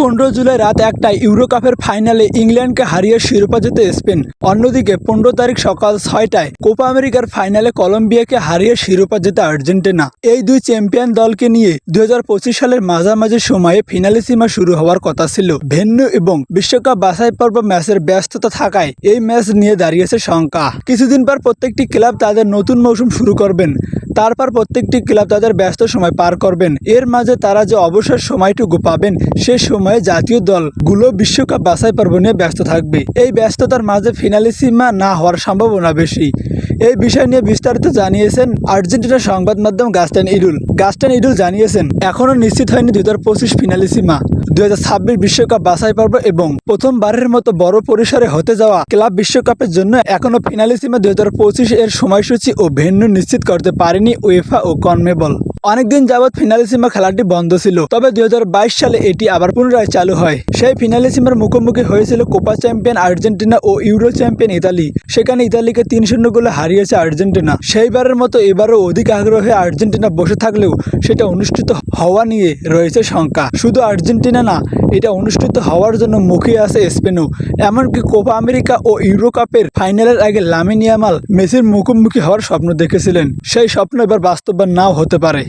পনেরো জুলাই রাত একটায় ইউরো কাপের ফাইনালে ইংল্যান্ডকে হারিয়ে শিরোপা জেতে স্পেন। অন্যদিকে পনেরো তারিখ সকাল ছয়টায় কোপা আমেরিকার ফাইনালে কলম্বিয়াকে হারিয়ে শিরোপা জেতে আর্জেন্টিনা। এই দুই চ্যাম্পিয়ন দলকে নিয়ে দু হাজার পঁচিশ সালের মাঝামাঝি সময়ে ফিনালিসিমা শুরু হওয়ার কথা ছিল। ভেন্যু এবং বিশ্বকাপ বাছাই পর্ব ম্যাচের ব্যস্ততা থাকায় এই ম্যাচ নিয়ে দাঁড়িয়েছে শঙ্কা। কিছুদিন পর প্রত্যেকটি ক্লাব তাদের নতুন মৌসুম শুরু করবেন। তারপর প্রত্যেকটি ক্লাব তাদের ব্যস্ত সময় পার করবেন। এর মাঝে তারা যে অবসর সময়টুকু পাবেন সে সময়ে জাতীয় দলগুলো বিশ্বকাপ বাছাই পর্ব নিয়ে ব্যস্ত থাকবে। এই ব্যস্ততার মাঝে ফিনালিসিমা না হওয়ার সম্ভাবনা বেশি। এই বিষয় নিয়ে বিস্তারিত জানিয়েছেন আর্জেন্টিনার সংবাদ মাধ্যম গাস্টান ইডুল। গাস্টান ইডুল জানিয়েছেন এখনও নিশ্চিত হয়নি দুই হাজার পঁচিশ ফিনালিসিমা দুই হাজার ছাব্বিশ বিশ্বকাপ বাছাই পর্ব এবং প্রথমবারের মতো বড় পরিসরে হতে যাওয়া ক্লাব বিশ্বকাপের জন্য এখনও দুই হাজার পঁচিশ এর সময়সূচি ও ভেন্যু নিশ্চিত করতে পারেনি উয়েফা ও কনমেবল অনেকদিন যাবৎ ফিনালিসিমা খেলাটি বন্ধ ছিল, তবে দুই হাজার বাইশ সালে এটি আবার পুনরায় চালু হয়। সেই ফিনালিসিমার মুখোমুখি হয়েছিল কোপা চ্যাম্পিয়ন আর্জেন্টিনা ও ইউরো চ্যাম্পিয়ন ইতালি, সেখানে ইতালিকে তিন শূন্য গোলে হারিয়েছে আর্জেন্টিনা। সেইবারের মতো এবারও অধিক আগ্রহে আর্জেন্টিনা বসে থাকলেও সেটা অনুষ্ঠিত হওয়া নিয়ে রয়েছে শঙ্কা। শুধু আর্জেন্টিনা না, এটা অনুষ্ঠিত হওয়ার জন্য মুখিয়ে আছে স্পেনও। এমনকি কোপা আমেরিকা ও ইউরো কাপের ফাইনালের আগে লামিনিয়ামাল মেসির মুখোমুখি হওয়ার স্বপ্ন দেখেছিলেন। সেই স্বপ্ন এবার বাস্তবায়ন নাও হতে পারে।